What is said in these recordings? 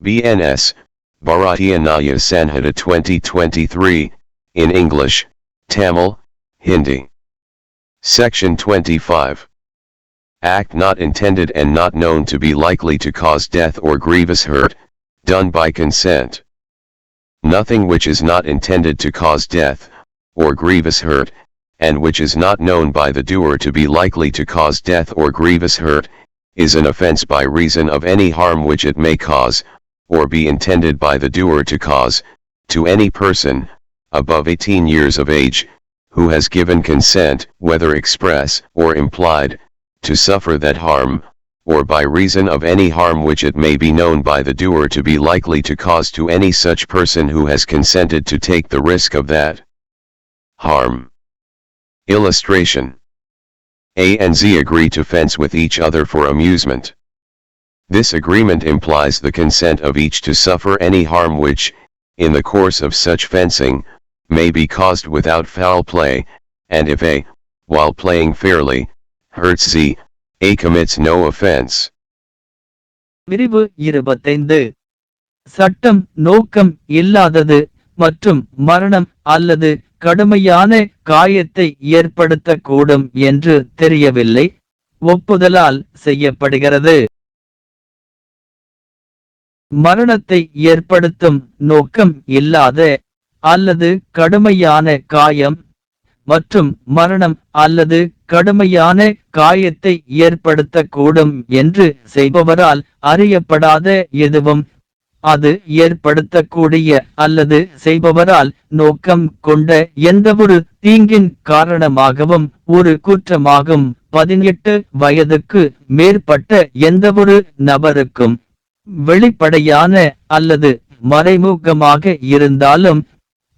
BNS, Bharatiya Naya Sanhita 2023, in English, Tamil, Hindi. Section 25. Act not intended and not known to be likely to cause death or grievous hurt, done by consent. Nothing which is not intended to cause death, or grievous hurt, and which is not known by the doer to be likely to cause death or grievous hurt, is an offense by reason of any harm which it may cause, or be intended by the doer to cause, to any person, above 18 years of age, who has given consent, whether express or implied, to suffer that harm, or by reason of any harm which it may be known by the doer to be likely to cause to any such person who has consented to take the risk of that harm. Illustration A and Z agree to fence with each other for amusement. This agreement implies the consent of each to suffer any harm which, in the course of such fencing, may be caused without foul play, and if A, while playing fairly, hurts Z, A commits no offense. விரிவு இருபத்தைந்து சட்டம் நோக்கம் இல்லாதது மற்றும் மரணம் அல்லது கடுமையான காயத்தை ஏற்படுத்தக்கூடும் என்று தெரியவில்லை ஒப்புதலால் செய்யப்படுகிறது மரணத்தை ஏற்படுத்தும் நோக்கம் இல்லாத அல்லது கடுமையான காயம் மற்றும் மரணம் அல்லது கடுமையான காயத்தை ஏற்படுத்தக்கூடும் என்று செய்பவரால் அறியப்படாத எதுவும் அது ஏற்படுத்தக்கூடிய அல்லது செய்பவரால் நோக்கம் கொண்ட எந்தவொரு தீங்கின் காரணமாகவும் ஒரு குற்றமாகும். பதினெட்டு வயதுக்கு மேற்பட்ட எந்தவொரு நபருக்கும் வெளிப்படையான அல்லது மறைமுகமாக இருந்தாலும்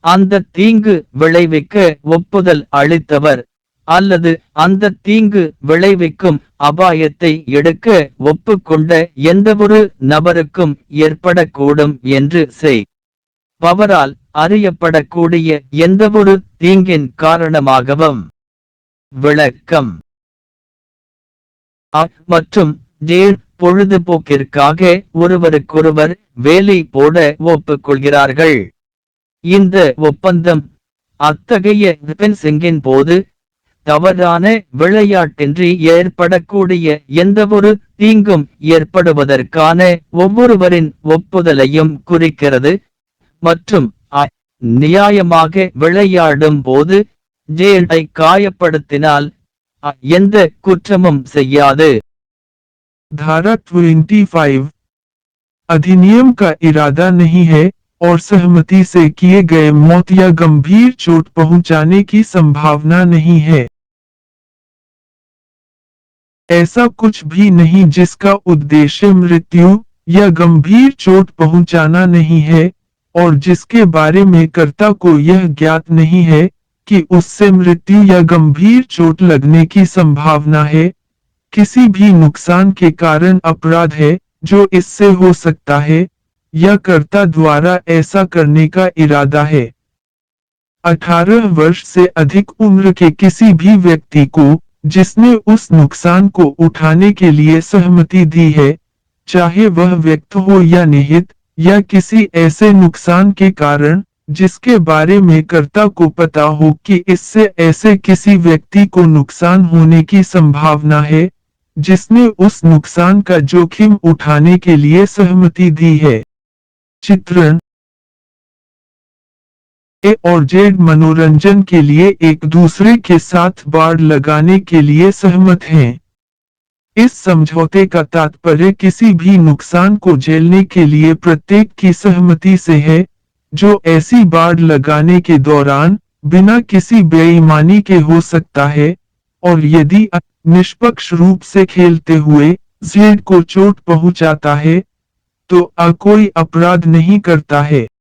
அந்த தீங்கு விளைவிக்க ஒப்புதல் அளித்தவர் அல்லது அந்த தீங்கு விளைவிக்கும் அபாயத்தை எடுக்க ஒப்புக்கொண்ட எந்தவொரு நபருக்கும் ஏற்படக்கூடும் என்று செய். பவரால் அறியப்படக்கூடிய எந்தவொரு தீங்கின் காரணமாகவும். விளக்கம். மற்றும் டேர் பொழுதுபோக்கிற்காக ஒருவருக்கொருவர் வேலை போட ஒப்புக்கொள்கிறார்கள். இந்த ஒப்பந்தம் அத்தகைய சிங்கின் போது தவறான விளையாட்டின்றி ஏற்படக்கூடிய எந்தவொரு தீங்கும் ஏற்படுவதற்கான ஒவ்வொருவரின் ஒப்புதலையும் குறிக்கிறது. மற்றும் நியாயமாக விளையாடும் போது ஜேனை காயப்படுத்தினால் எந்த குற்றமும் செய்யாது. धारा 25 अधिनियम का इरादा नहीं है और सहमति से किए गए मौत या गंभीर चोट पहुँचाने की संभावना नहीं है। ऐसा कुछ भी नहीं जिसका उद्देश्य मृत्यु या गंभीर चोट पहुंचाना नहीं है और जिसके बारे में कर्ता को यह ज्ञात नहीं है कि उससे मृत्यु या गंभीर चोट लगने की संभावना है किसी भी नुकसान के कारण अपराध है, जो इससे हो सकता है, या कर्ता द्वारा ऐसा करने का इरादा है। 18 वर्ष से अधिक उम्र के किसी भी व्यक्ति को, जिसने उस नुकसान को उठाने के लिए सहमति दी है, चाहे वह व्यक्त हो या निहित, या किसी ऐसे नुकसान के कारण, जिसके बारे में कर्ता को पता हो कि इससे ऐसे किसी व्यक्ति को नुकसान होने की संभावना है जिसने उस नुकसान का जोखिम उठाने के लिए सहमति दी है चित्रण ए और जेड मनोरंजन के लिए एक दूसरे के साथ बाढ़ लगाने के लिए सहमत हैं। इस समझौते का तात्पर्य किसी भी नुकसान को झेलने के लिए प्रत्येक की सहमति से है, जो ऐसी बाढ़ लगाने के दौरान बिना किसी बेईमानी के हो सकता है और यदि निष्पक्ष रूप से खेलते हुए जेड को चोट पहुंचाता है तो अ कोई अपराध नहीं करता है।